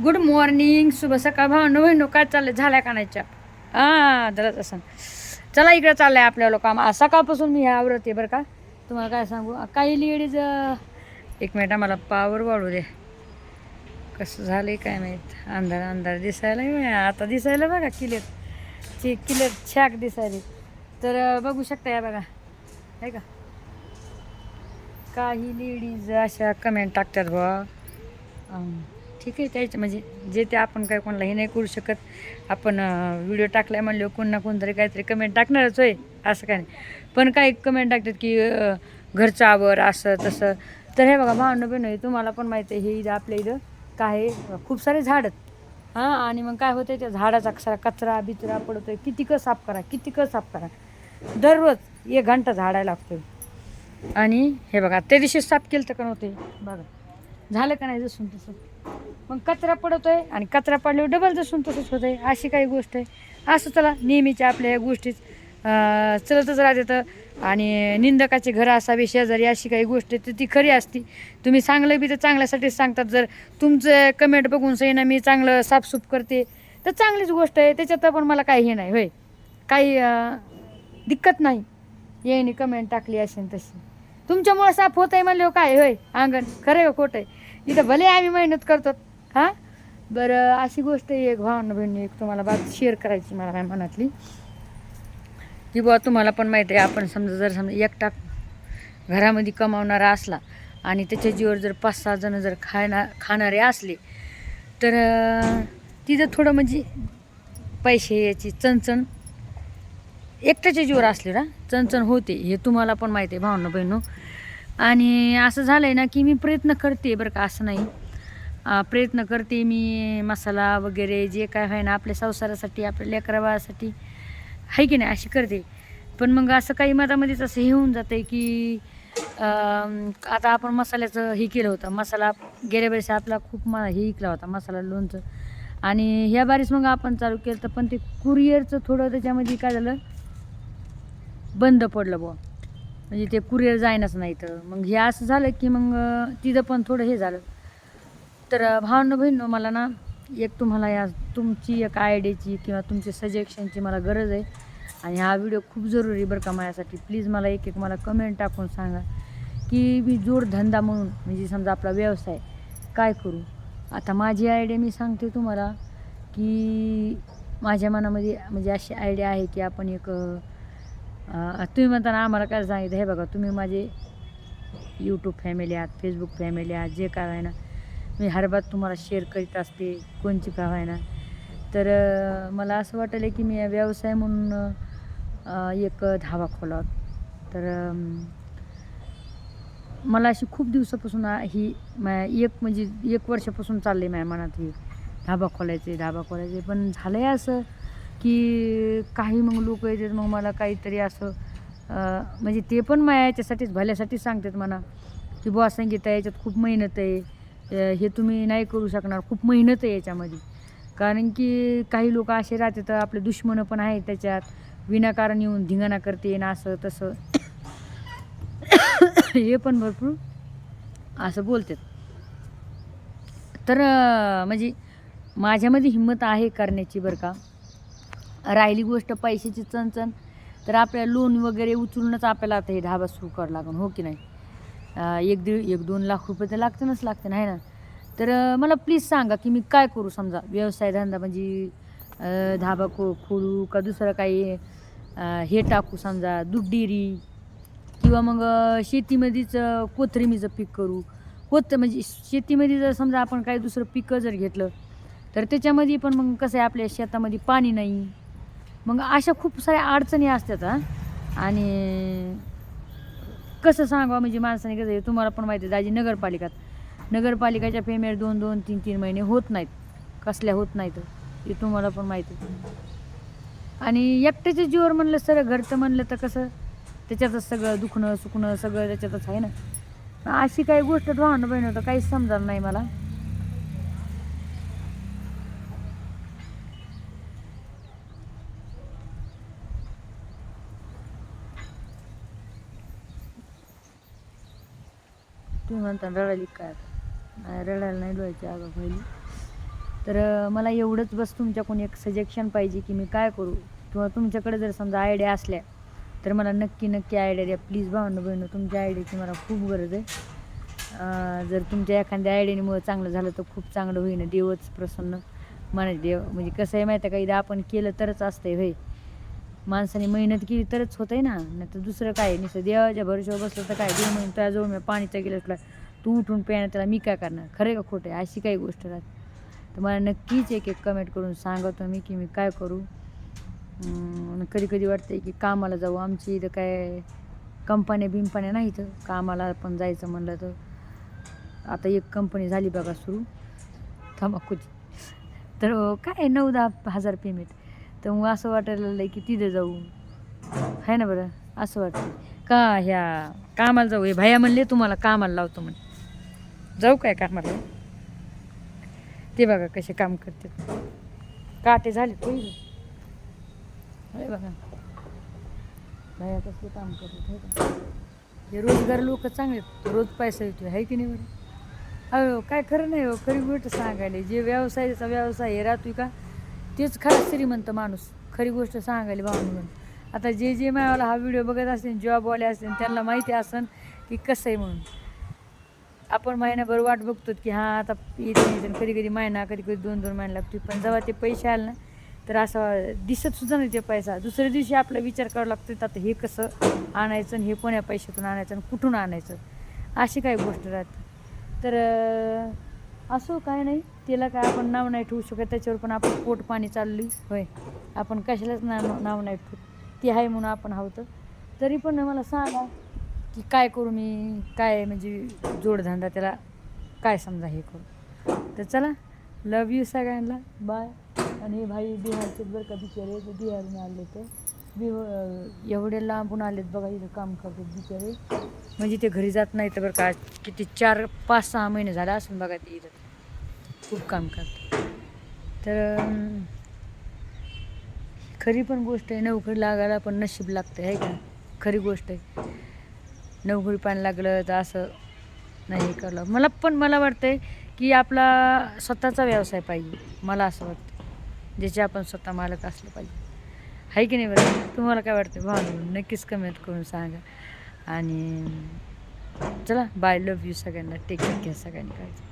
Good morning शुभ सकाळ. भावनो बहिणो काय चाललं झाल्या का नाही चहा? हां जरा असं चला इकडं चाललं आहे आपल्याला काम आज सकाळपासून मी ह्या आवडते बरं का. तुम्हाला काय सांगू? काही लेडीज एक मिनिट मला पावर वाढू दे. कसं झालंय काय माहीत? अंधार अंधार दिसायला आता दिसायला बघा क्लिअर ची क्लिअर छाक दिसायली. तर बघू शकता या बघा. आहे का? काही लेडीज अशा कमेंट टाकतात बा ठीक आहे त्याच म्हणजे जे ते आपण काय कोणाला हे नाही करू शकत आपण व्हिडिओ टाकलाय म्हणले कोण ना कोणतरी काहीतरी कमेंट टाकणारच होय असं काय नाही. पण काही कमेंट टाकतात की घरचं आवर असं तसं. तर हे बघा भावनं बहिण तुम्हाला पण माहिती आहे हे इथं आपल्या इथं काय आहे, खूप सारे झाड आहेत. हां आणि मग काय होतं त्या झाडाचा कसा कचरा बिचरा पडतोय किती क साफ करा किती क साफ करा. दररोज एक घंटा झाडायला लागतोय. आणि हे बघा त्या दिवशी साफ केलं तर का नव्हते बघा. झालं का नाही जसून तसं? मग कचरा पडतोय आणि कचरा पडल्यावर डबल जसून तसंच आहे अशी काही गोष्ट आहे. असं चला नेहमीच्या आपल्या या गोष्टीत चलतच राहते आणि निंदकाचे घरं असावी शेजारी अशी काही गोष्ट आहे तर ती खरी असती. तुम्ही चांगलं बी तर चांगल्यासाठीच सांगतात. जर तुमचं कमेंट बघून सही ना मी चांगलं साफसूफ करते तर चांगलीच गोष्ट आहे. त्याच्यात पण मला काही हे नाही होय. काही दिक्कत नाही. येईने कमेंट टाकली असेल तशी. तुमच्यामुळं साफ होत आहे म्हणलं काय होय? अंगण खरं आहे खोटं आहे? इथं भले आम्ही मेहनत करतो. हां? बरं अशी गोष्ट आहे एक भावना बहिणी एक तुम्हाला बाब शेअर करायची मला माझ्या मनातली. की बुवा तुम्हाला पण माहिती आहे आपण समजा जर समजा एकटा घरामध्ये कमावणारा असला आणि त्याच्या जीवर जर पाच सहा जण जर खायना खाणारे असले तर तिथं थोडं म्हणजे पैसे याची चणचण एकट्याच्या जीवर असले ना चणचण होते हे तुम्हाला पण माहिती आहे भावना बहिणू आणि असं झालं आहे ना की मी प्रयत्न करते बरं का असं नाही. प्रयत्न करते मी मसाला वगैरे जे काय आहे ना आपल्या संसारासाठी आपल्या लेकराबाळासाठी आहे की नाही? अशी करते. पण मग असं काही मधामध्येच असं हे होऊन जातं आहे की आता आपण मसाल्याचं हे केलं होतं. मसाला गेल्या वेळेस आपला खूप म हे इकला होता मसाला लोणचं. आणि ह्या बारीस मग आपण चालू केलं तर पण ते कुरिअरचं थोडं त्याच्यामध्ये काय झालं? बंद पडलं बुवा. म्हणजे ते कुरिअर जायनाच नाही तर मग हे असं झालं की मग तिथं पण थोडं हे झालं. तर भावनं बहिणं मला ना एक तुम्हाला या तुमची एक आयडियाची किंवा तुमच्या सजेशनची मला गरज आहे. आणि हा व्हिडिओ खूप जरुरी बरं का माझ्यासाठी. प्लीज मला एक एक मला कमेंट टाकून सांगा की मी जोडधंदा म्हणून म्हणजे समजा आपला व्यवसाय काय करू? आता माझी आयडिया मी सांगते तुम्हाला की माझ्या मनामध्ये म्हणजे अशी आयडिया आहे की आपण एक तुम्ही म्हणताना आम्हाला काय सांगितलं? हे बघा तुम्ही माझे यूट्यूब फॅमिली आहात फेसबुक फॅमिली आहात जे काय आहे ना मी हरबात तुम्हाला शेअर करीत असते कोणची काय आहे ना तर मला असं वाटलं की मी व्यवसाय म्हणून एक धाबा खोलावा. तर मला अशी खूप दिवसापासून ही एक म्हणजे एक वर्षापासून चालली माझ्या मनात ही. धाबा खोलायचे धाबा खोलायचे. पण झालं आहे असं की काही मग लोक येतात मग मला काहीतरी असं म्हणजे ते पण माझ्या याच्यासाठीच भल्यासाठीच सांगतात म्हणा की बुवा संगीता याच्यात खूप मेहनत आहे हे तुम्ही नाही करू शकणार खूप मेहनत आहे याच्यामध्ये. कारण की काही लोक असे राहतात आपले दुश्मनं पण आहेत त्याच्यात विनाकारण येऊन धिंगाणा करते ना असं तसं. हे पण भरपूर असं बोलतात. तर म्हणजे माझ्यामध्ये हिंमत आहे करण्याची बरं का. राहिली गोष्ट पैशाची चणचण तर आपल्याला लोन वगैरे उचलूनच आपल्याला आता हे धाबा सुरू करावं लागून हो की नाही? एक दीड एक दोन लाख रुपये तर लागतीलच लागते नाही ना? तर मला प्लीज सांगा की मी काय करू समजा? व्यवसाय धंदा म्हणजे धाबा खो खोलू का दुसरं काही हे टाकू समजा? दूध डेअरी किंवा मग शेतीमध्येच अं, कोथरीमीचं पीक करू. कोथ म्हणजे शेतीमध्ये जर समजा आपण काही दुसरं पिकं जर घेतलं तर त्याच्यामध्ये पण मग कसं आहे आपल्या शेतामध्ये पाणी नाही. मग अशा खूप साऱ्या अडचणी असतात आणि कसं सांगावं म्हणजे माणसाने कसं तुम्हाला पण माहिती आहे दाजी नगरपालिकात. नगरपालिकाच्या पेमेंट दोन दोन तीन तीन महिने होत नाहीत. कसल्या होत नाहीत हे तुम्हाला पण माहिती आणि एकट्याच्या जीवर म्हणलं सर घरचं म्हणलं तर कसं त्याच्यातच सगळं दुखणं सुखणं सगळं त्याच्यातच आहे ना. अशी काही गोष्ट राहणं बहिण होतं काहीच समजणार नाही मला. तुम्ही म्हणता रडायली काय नाही रडायला नाही डोळ्याची आगा पहिली तर मला एवढंच बस तुमच्याकडून एक सजेशन पाहिजे की मी काय करू? किंवा तुमच्याकडे जर समजा आयडिया असल्या तर मला नक्की नक्की आयडिया द्या. प्लीज भावनं बहिणं तुमच्या आयडियाची मला खूप गरज आहे. जर तुमच्या एखाद्या आयडियामुळे चांगलं झालं तर खूप चांगलं होईन देवच प्रसन्न. म्हणायचे देव. म्हणजे कसं आहे माहिती आहे का? इथं आपण केलं तरच असतंय होय. माणसाने मेहनत केली तरच होत आहे ना. नाही तर दुसरं काय? नुसतं देवाच्या भरोशावर बसलं तर काय? देव म्हणून त्याजवळ मी पाणीचा गिलास तू उठून प्यायला त्याला मी काय करणार? खरं का खोटं आहे? अशी काही गोष्ट राहते. तर मला नक्कीच एक एक कमेंट करून सांगा तुम्ही की मी काय करू. कधी कधी वाटते की कामाला जाऊ. आमची इथं काय कंपन्या बिंपन्या नाही इथं. कामाला पण जायचं म्हणलं तर. आता एक कंपनी झाली बघा सुरू. थमाकूची तर काय नऊ दहा हजार पेमेंट तर मग असं वाटायला लागलं की तिथे जाऊ. आहे ना बरं? असं वाटतं का ह्या कामाला जाऊ? हे भैया म्हणले तुम्हाला कामाला लावतो म्हणे. जाऊ काय कामाला? ते बघा कसे काम करते काटे झाले पहिले अरे बघा. भैया कसले काम करतात हे का हे रोजगार लोक चांगले आहेत. रोज पैसा येतो आहे की नाही बरं? अहो काय खरं नाही हो. खरी गोष्ट सांगायला जे व्यवसायाचा व्यवसाय हे राहतोय का? तेच खरा श्रीमंत माणूस. खरी गोष्ट सांगायला भावनी म्हणून. आता जे जे मायाला हा व्हिडिओ बघत असतील जॉबवाले असतील त्यांना माहिती असेल की कसं आहे म्हणून. आपण महिनाभर वाट बघतो की हां आता येते कधी कधी महिना कधी कधी दोन दोन महिने लागतो पण जेव्हा ते पैसे आले ना तर असं दिसत सुद्धा नाही ते पैसा. दुसऱ्या दिवशी आपला विचार करावा लागतो तर आता हे कसं आणायचं आणि हे कोण्या पैशातून आणायचं आणि कुठून आणायचं? अशी काही गोष्ट राहते. तर असो काय नाही. तिला काय आपण नाव नाही ठेवू शकत त्याच्यावर पण आपण पोट पाणी चालली. होय. आपण कशालाच नाव नाव नाही ठेवू. ती आहे म्हणून आपण हवतं तरी पण मला सांगा की काय करू मी? काय म्हणजे जोडधंदा त्याला काय समजा हे करू? तर चला लव यू सगळ्यांना. बाय आणि हे भाई बिहारचे बरं का बिचारे ते बिहारून आले तर बिह एवढे लांबून आलेत बघा इथं काम करतात बिचारे. म्हणजे ते घरी जात नाही तर बरं का. किती चार पाच सहा महिने झाले असून बघा ते इथं. खूप काम करतात तर खरी पण गोष्ट आहे नोकरी लागायला पण नशीब लागतं आहे का? खरी गोष्ट आहे. नोकरी पाणी लागलं तर असं नाही हे करलं मला पण मला वाटतंय की आपला स्वतःचा व्यवसाय पाहिजे मला असं वाटतं ज्याचे आपण स्वतः मालक असलं पाहिजे. आहे की नाही बरं? तुम्हाला काय वाटतं भावना नक्कीच कमेंट करून सांगा. आणि चला बाय लव यू सगळ्यांना. टेक केअर घ्या सगळ्यांनी काळजी.